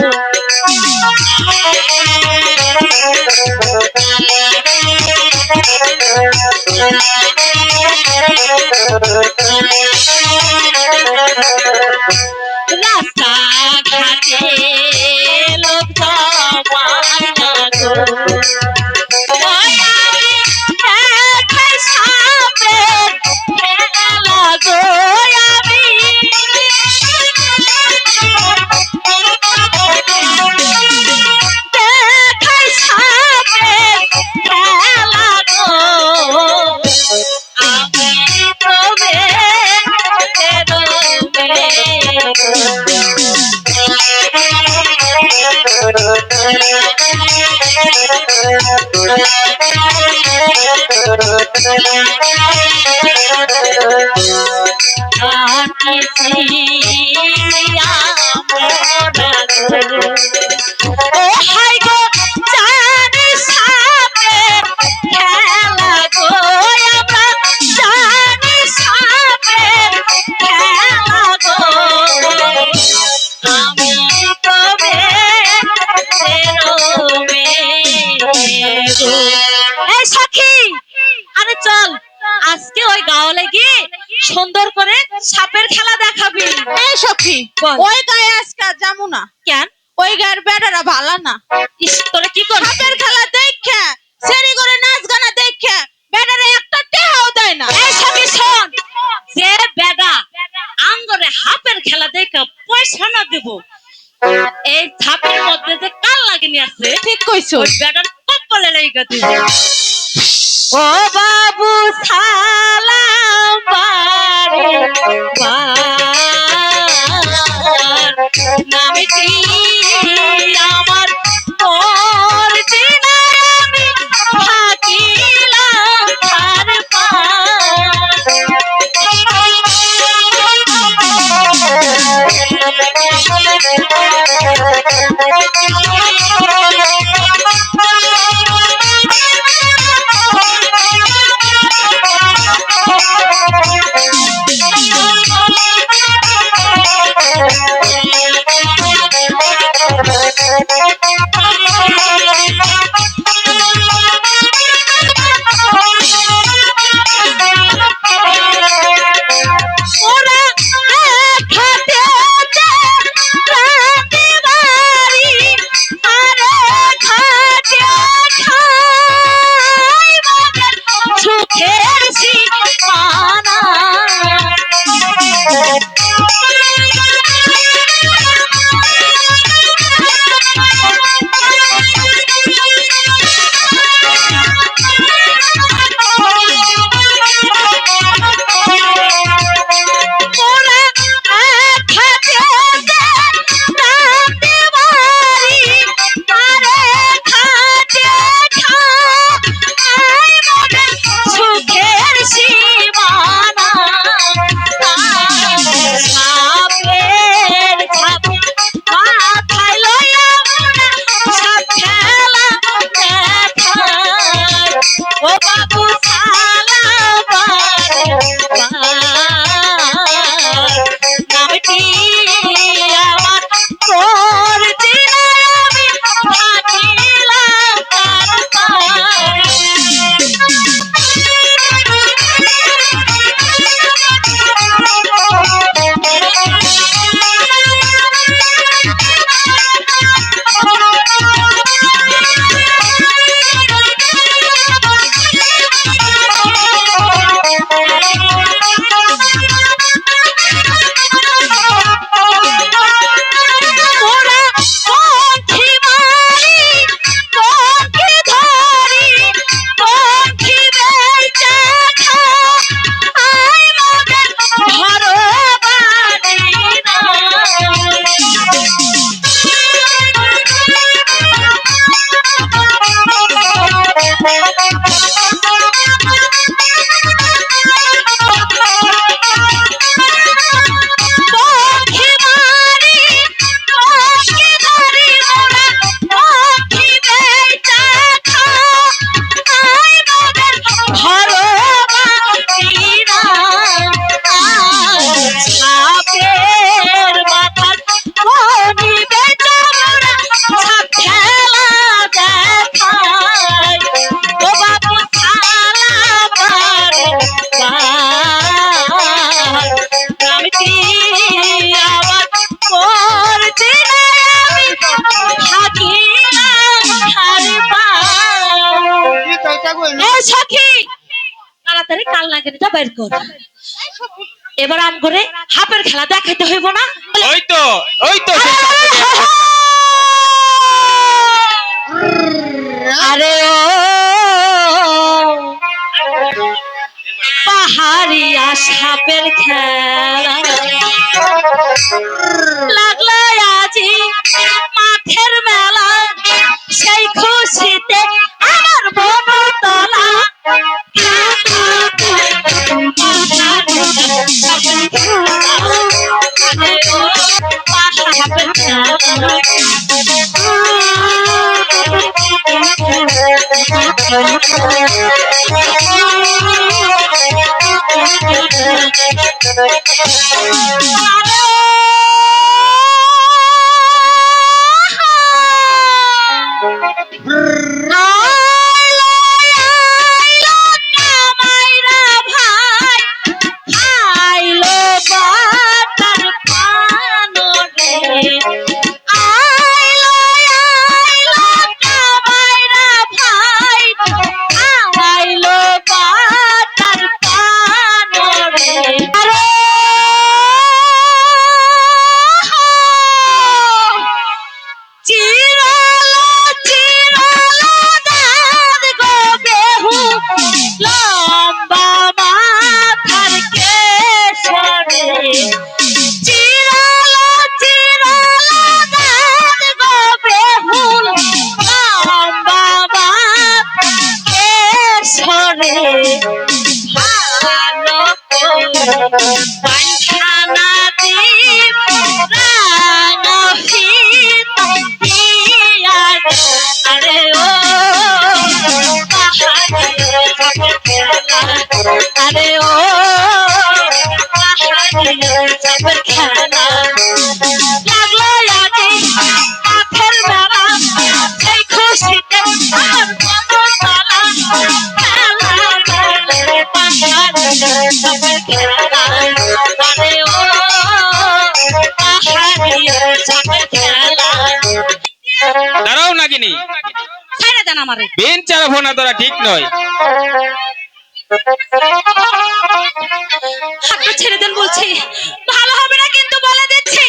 Thank you. ও সুন্দর করে সাপের খেলা দেখাবি। এই সখী ওই গায়ে আজকে যাব না। কেন? ওই গায়ের বেটারা ভালো না। তোরা কি কর হাতের খেলা দেখে সেরি করে নাচ গানা দেখে বেটারা একটা টেহাও দেয় না। এই সখী শোন। যে বেদা আঙ্গরে হাপের খেলা দেখে পয়সা না দেব এই ধাপের মধ্যে যে কাল লাগেনি আছে ঠিক কইছো। ওই বেটার কপালে লেগে দিবে। ও বাবু সালাম বার বের কর। এবার আম করে হাপের খেলা দেখাইতে হইব না? ওই তো ওই তো আরে ও পাহাড়িয়া সাপের খেলা। লাগল আজি good. দাঁড়াও নাগিনি। দেন আমারে। বেন চালাবো না তোরা ঠিক নয়। হাতটা ছেড়ে দেন বলছি। ভালো হবে না কিন্তু বলে দিচ্ছি।